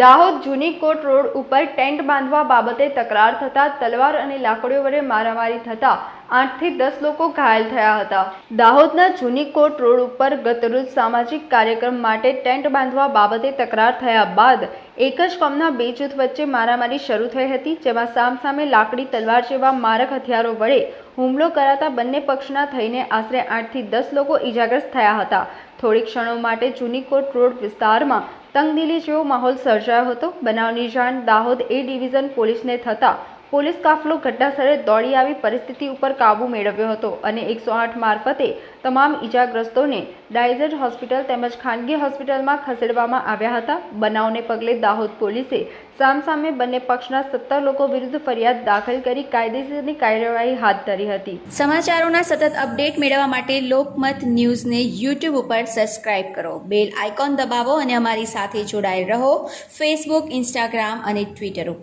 દાહોદ જૂની કોટ રોડ ઉપર ટેન્ટ બાંધવા બાબતે તકરાર થતા તલવાર અને લાકડીઓ વડે મારામારી થતા આઠથી દસ લોકો ઘાયલ થયા હતા. દાહોદના જૂની કોટ રોડ ઉપર ગતરોજ સામાજિક કાર્યક્રમ માટે ટેન્ટ બાંધવા બાબતે તકરાર થયા બાદ એક જ કોમના બે જૂથ વચ્ચે મારામારી શરૂ થઈ હતી, જેમાં સામસામે લાકડી, તલવાર જેવા મારક હથિયારો વડે હુમલો કરાતા બંને પક્ષના થઈને આશરે આઠથી દસ લોકો ઈજાગ્રસ્ત થયા હતા. થોડી ક્ષણો માટે જૂનીકોટ રોડ વિસ્તારમાં તંગદિલી જેવો માહોલ સર્જાયો હતો. બનાવની જાણ દાહોદ એ ડિવિઝન પોલીસને થતાં પોલીસ કાફલો ઘટનાસ્થળે દોડી આવી પરિસ્થિતિ ઉપર કાબૂ મેળવ્યો હતો અને એકસો આઠ મારફતે તમામ ઈજાગ્રસ્તોને ડાયઝર હોસ્પિટલ તેમજ ખાનગી હોસ્પિટલમાં ખસેડવામાં આવ્યા હતા. બનાવને પગલે દાહોદ પોલીસે સામસામે બંને પક્ષના સત્તર લોકો વિરુદ્ધ ફરિયાદ દાખલ કરી કાયદેસરની કાર્યવાહી હાથ ધરી હતી. સમાચારોના સતત અપડેટ મેળવવા માટે લોકમત ન્યૂઝને યુટ્યુબ ઉપર સબસ્ક્રાઇબ કરો. બેલ આઇકોન દબાવો અને અમારી સાથે જોડાયેલ રહો. ફેસબુક, ઇન્સ્ટાગ્રામ અને ટ્વિટર ઉપર.